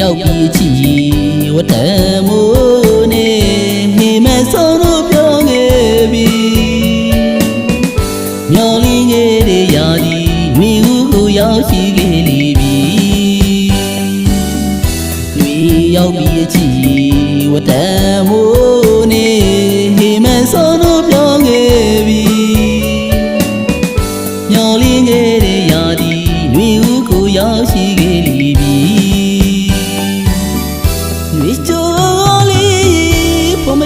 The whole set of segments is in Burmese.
ရောက်ပြီးချီဝတ္တမိုးနေဟိမဆုံးတို့ပြောငယ်ပြီမျော်လင်းငယ်တဲ့ရာဒီမြင်ဦးကိုရောက်ရှိခဲ့လေပြီတွေရောက်ပြီးချီဝတ္တမိုးနေဟိမဆုံးတို့ပြောငယ်ပြီမျော်လင်းခဲ့တဲ့ရာဒီနှွေဦးကိုရောက်ရှိ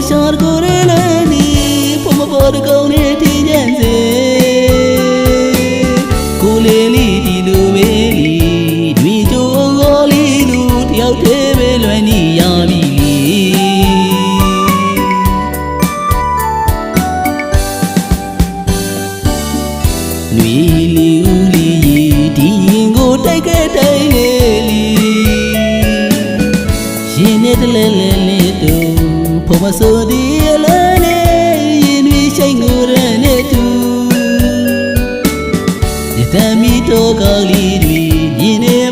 လေးဖမရှာကိုရလေနီဖမပေါ်တကုံနဲ့ထင်းညံစေကိုလေးလေးဒီလိုပဲလီနှွေချိုးလေးလူတယောက်တည်းပဲလွယ်နေရပြီလေနွေလီဦးလီရီဒီရင်ကိုတိုက်ခဲ့တိုက်လေလီရင်နဲ့တလဲလဲလေးတူ ဖို့မဆိုဒီအလဲနဲ့ရင်တွေရှိန်ကိုရနဲ့တူဒီသမီးတို့ကောင်းလေးတွေရင်ထဲမှာမုန်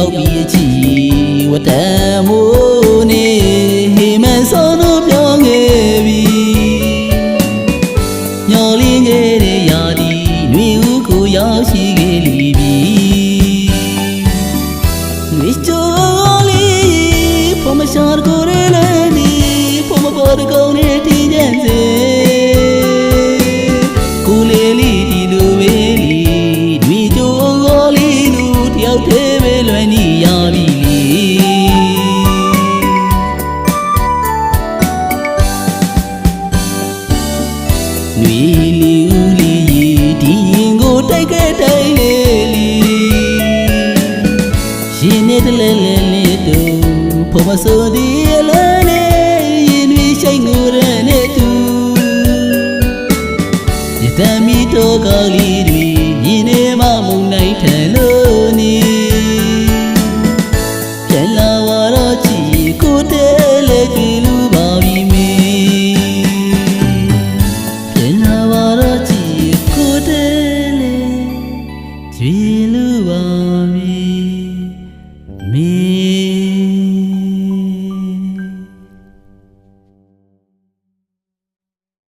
ရောက်ပြီးချီဝတ္တမိုးနေဟိမဆုံးတို့ပြောငယ်ပြီညော်လင်းခဲ့တဲ့ရာဒီနှွေဦးကိုရောက်ရှိခဲ့လိပြီနှွေချိုးလေးဖမရှာကိုရလေနီဖမပေါ်တကုံနဲ့ထ နွေလီဦးလီရီဒီရင်ကိုတိုက်ခဲ့တိုက်လေလီရင်နဲ့တလဲလဲလေးတူဖို့မဆိုဒီအလဲနဲ့ရင်တွေရှိန်ကိုရနဲ့တူဒီသမီးတို့ကောင်းလေးတွေ